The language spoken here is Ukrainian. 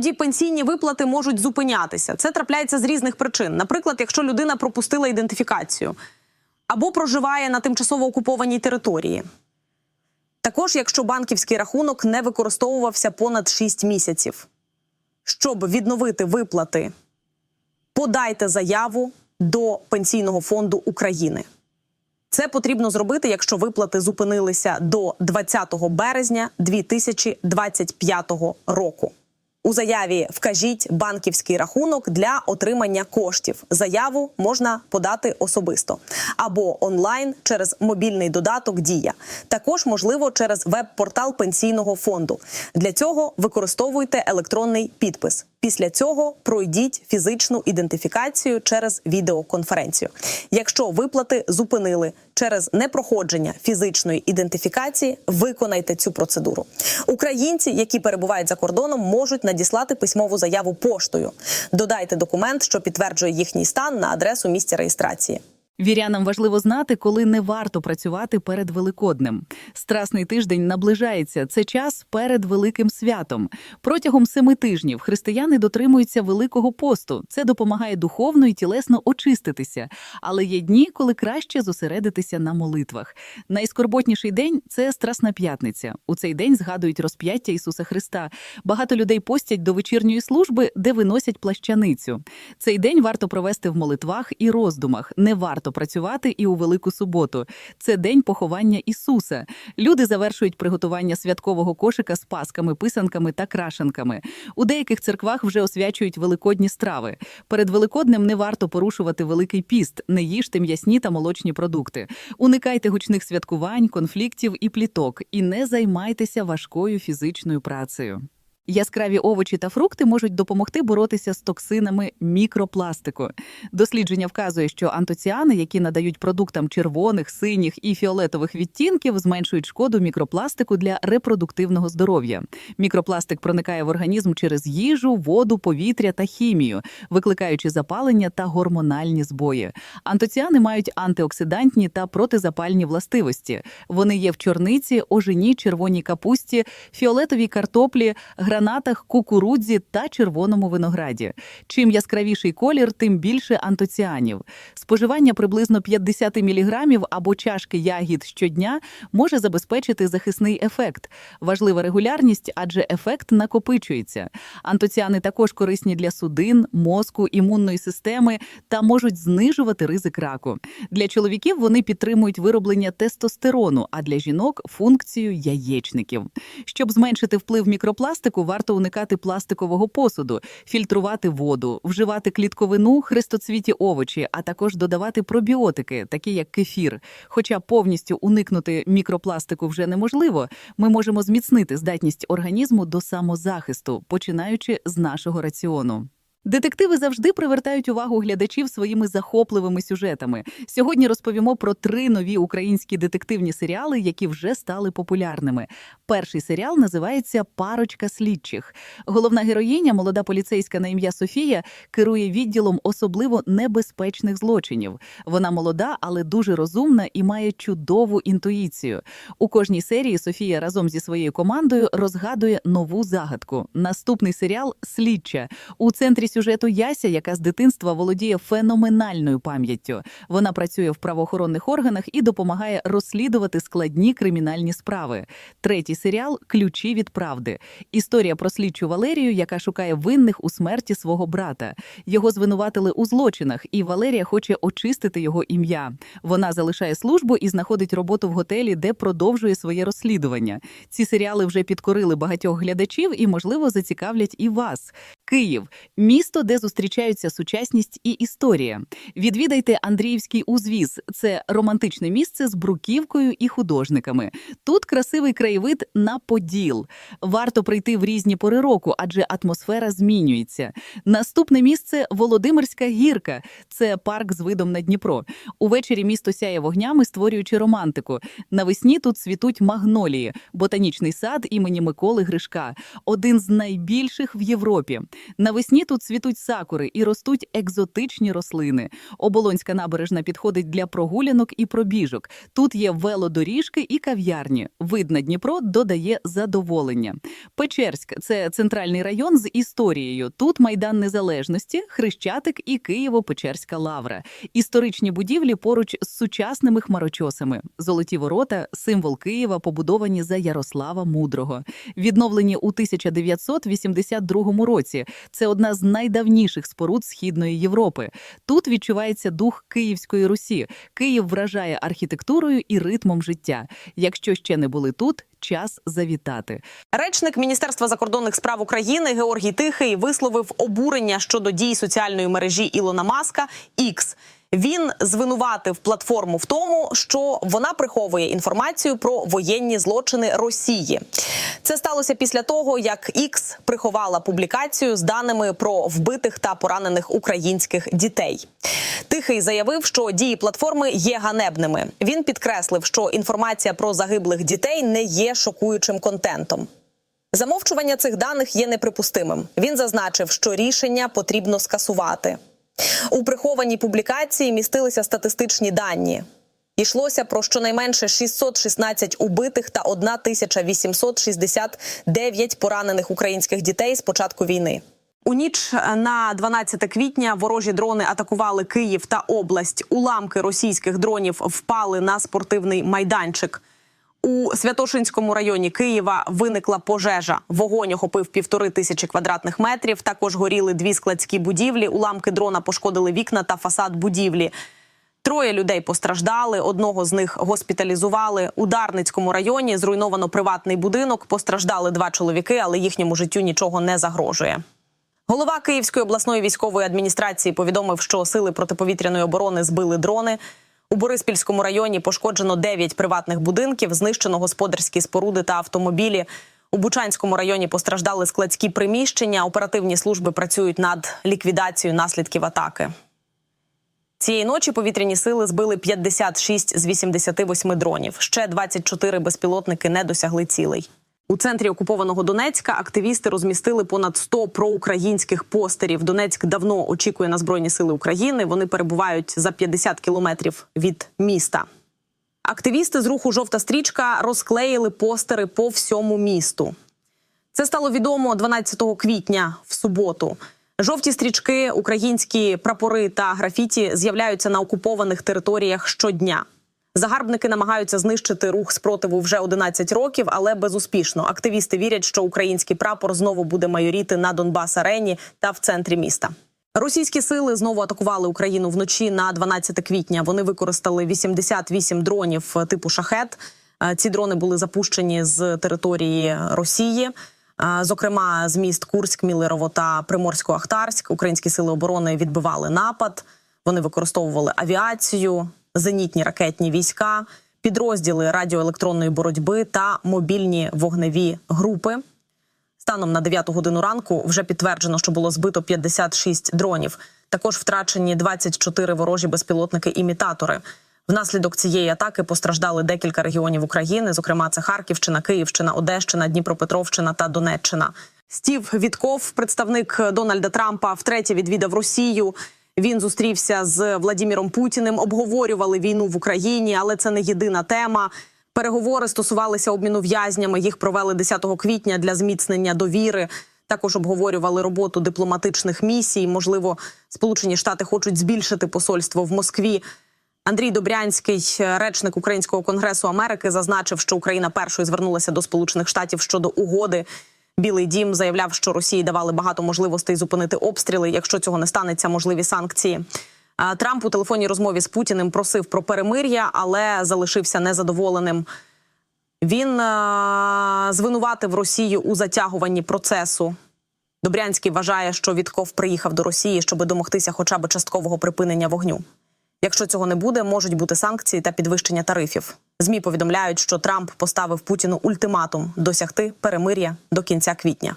Іноді пенсійні виплати можуть зупинятися. Це трапляється з різних причин. Наприклад, якщо людина пропустила ідентифікацію або проживає на тимчасово окупованій території. Також, якщо банківський рахунок не використовувався понад 6 місяців. Щоб відновити виплати, подайте заяву до Пенсійного фонду України. Це потрібно зробити, якщо виплати зупинилися до 20 березня 2025 року. У заяві вкажіть банківський рахунок для отримання коштів. Заяву можна подати особисто або онлайн через мобільний додаток Дія. Також можливо через веб-портал пенсійного фонду. Для цього використовуйте електронний підпис. Після цього пройдіть фізичну ідентифікацію через відеоконференцію. Якщо виплати зупинили через непроходження фізичної ідентифікації, виконайте цю процедуру. Українці, які перебувають за кордоном, можуть надіслати письмову заяву поштою. Додайте документ, що підтверджує їхній стан на адресу місця реєстрації. Вірянам важливо знати, коли не варто працювати перед Великоднем. Страсний тиждень наближається. Це час перед великим святом. Протягом семи тижнів християни дотримуються великого посту. Це допомагає духовно і тілесно очиститися. Але є дні, коли краще зосередитися на молитвах. Найскорботніший день це Страсна п'ятниця. У цей день згадують розп'яття Ісуса Христа. Багато людей постять до вечірньої служби, де виносять плащаницю. Цей день варто провести в молитвах і роздумах. Не варто працювати і у Велику суботу. Це день поховання Ісуса. Люди завершують приготування святкового кошика з пасками, писанками та крашенками. У деяких церквах вже освячують великодні страви. Перед Великоднем не варто порушувати великий піст, не їжте м'ясні та молочні продукти. Уникайте гучних святкувань, конфліктів і пліток, і не займайтеся важкою фізичною працею. Яскраві овочі та фрукти можуть допомогти боротися з токсинами мікропластику. Дослідження вказує, що антоціани, які надають продуктам червоних, синіх і фіолетових відтінків, зменшують шкоду мікропластику для репродуктивного здоров'я. Мікропластик проникає в організм через їжу, воду, повітря та хімію, викликаючи запалення та гормональні збої. Антоціани мають антиоксидантні та протизапальні властивості. Вони є в чорниці, ожині, червоній капусті, фіолетовій картоплі, гранатах, кукурудзі та червоному винограді. Чим яскравіший колір, тим більше антоціанів. Споживання приблизно 50 мг або чашки ягід щодня може забезпечити захисний ефект. Важлива регулярність, адже ефект накопичується. Антоціани також корисні для судин, мозку, імунної системи та можуть знижувати ризик раку. Для чоловіків вони підтримують вироблення тестостерону, а для жінок функцію яєчників. Щоб зменшити вплив мікропластику, варто уникати пластикового посуду, фільтрувати воду, вживати клітковину, хрестоцвіті овочі, а також додавати пробіотики, такі як кефір. Хоча повністю уникнути мікропластику вже неможливо, ми можемо зміцнити здатність організму до самозахисту, починаючи з нашого раціону. Детективи завжди привертають увагу глядачів своїми захопливими сюжетами. Сьогодні розповімо про три нові українські детективні серіали, які вже стали популярними. Перший серіал називається Парочка слідчих. Головна героїня, молода поліцейська на ім'я Софія, керує відділом особливо небезпечних злочинів. Вона молода, але дуже розумна і має чудову інтуїцію. У кожній серії Софія разом зі своєю командою розгадує нову загадку. Наступний серіал Слідча у центрі сюжету Яся, яка з дитинства володіє феноменальною пам'яттю. Вона працює в правоохоронних органах і допомагає розслідувати складні кримінальні справи. Третій серіал Ключі від правди. Історія про слідчу Валерію, яка шукає винних у смерті свого брата. Його звинуватили у злочинах, і Валерія хоче очистити його ім'я. Вона залишає службу і знаходить роботу в готелі, де продовжує своє розслідування. Ці серіали вже підкорили багатьох глядачів і, можливо, зацікавлять і вас. Київ місто, де зустрічаються сучасність і історія. Відвідайте Андріївський узвіз. Це романтичне місце з бруківкою і художниками. Тут красивий краєвид на поділ. Варто прийти в різні пори року, адже атмосфера змінюється. Наступне місце Володимирська гірка. Це парк з видом на Дніпро. Увечері місто сяє вогнями, створюючи романтику. Навесні тут цвітуть магнолії, ботанічний сад імені Миколи Гришка, один з найбільших в Європі. Навесні тут цвітуть сакури і ростуть екзотичні рослини. Оболонська набережна підходить для прогулянок і пробіжок. Тут є велодоріжки і кав'ярні. Вид на Дніпро додає задоволення. Печерськ це центральний район з історією. Тут майдан незалежності, Хрещатик і Києво-Печерська лавра. Історичні будівлі поруч з сучасними хмарочосами. Золоті ворота символ Києва, побудовані за Ярослава Мудрого. Відновлені у 1982 році. Це одна з найдавніших споруд Східної Європи. Тут відчувається дух Київської Русі. Київ вражає архітектурою і ритмом життя. Якщо ще не були тут, час завітати. Речник Міністерства закордонних справ України Георгій Тихий висловив обурення щодо дій соціальної мережі Ілона Маска X. Він звинуватив платформу в тому, що вона приховує інформацію про воєнні злочини Росії. Це сталося після того, як X приховала публікацію з даними про вбитих та поранених українських дітей. Тихий заявив, що дії платформи є ганебними. Він підкреслив, що інформація про загиблих дітей не є шокуючим контентом. Замовчування цих даних є неприпустимим. Він зазначив, що рішення потрібно скасувати. У прихованій публікації містилися статистичні дані. Йшлося про щонайменше 616 убитих та 1869 поранених українських дітей з початку війни. У ніч на 12 квітня ворожі дрони атакували Київ та область. Уламки російських дронів впали на спортивний майданчик. У Святошинському районі Києва виникла пожежа. Вогонь охопив півтори тисячі квадратних метрів. Також горіли дві складські будівлі. Уламки дрона пошкодили вікна та фасад будівлі. Троє людей постраждали. Одного з них госпіталізували. У Дарницькому районі зруйновано приватний будинок. Постраждали два чоловіки, але їхньому життю нічого не загрожує. Голова Київської обласної військової адміністрації повідомив, що сили протиповітряної оборони збили дрони. У Бориспільському районі пошкоджено 9 приватних будинків, знищено господарські споруди та автомобілі. У Бучанському районі постраждали складські приміщення. Оперативні служби працюють над ліквідацією наслідків атаки. Цієї ночі повітряні сили збили 56 з 88 дронів. Ще 24 безпілотники не досягли цілей. У центрі окупованого Донецька активісти розмістили понад 100 проукраїнських постерів. Донецьк давно очікує на збройні сили України. Вони перебувають за 50 кілометрів від міста. Активісти з руху Жовта стрічка розклеїли постери по всьому місту. Це стало відомо 12 квітня в суботу. Жовті стрічки, українські прапори та графіті з'являються на окупованих територіях щодня. Загарбники намагаються знищити рух спротиву вже 11 років, але безуспішно. Активісти вірять, що український прапор знову буде майоріти на Донбас арені та в центрі міста. Російські сили знову атакували Україну вночі на 12 квітня. Вони використали 88 дронів типу шахет. Е, Ці дрони були запущені з території Росії. Е, Зокрема, з міст Курськ, Мілерово та Приморсько-Ахтарськ. Українські сили оборони відбивали напад. Вони використовували авіацію, зенітні ракетні війська, підрозділи радіоелектронної боротьби та мобільні вогневі групи. Станом на 9 годину ранку вже підтверджено, що було збито 56 дронів. Також втрачені 24 ворожі безпілотники-імітатори. Внаслідок цієї атаки постраждали декілька регіонів України, зокрема це Харківщина, Київщина, Одещина, Дніпропетровщина та Донеччина. Стів Вітков, представник Дональда Трампа, втретє відвідав Росію. Він зустрівся з Владіміром Путіним, обговорювали війну в Україні, але це не єдина тема. Переговори стосувалися обміну в'язнями. Їх провели 10 квітня для зміцнення довіри. Також обговорювали роботу дипломатичних місій. Можливо, Сполучені Штати хочуть збільшити посольство в Москві. Андрій Добрянський, речник Українського конгресу Америки, зазначив, що Україна першою звернулася до Сполучених Штатів щодо угоди. Білий дім заявляв, що Росії давали багато можливостей зупинити обстріли. Якщо цього не станеться, можливі санкції. Трамп у телефонній розмові з Путіним просив про перемир'я, але залишився незадоволеним. Він е- звинуватив Росію у затягуванні процесу. Добрянський вважає, що Вітков приїхав до Росії, щоб домогтися хоча б часткового припинення вогню. Якщо цього не буде, можуть бути санкції та підвищення тарифів. Змі повідомляють, що Трамп поставив Путіну ультиматум досягти перемир'я до кінця квітня.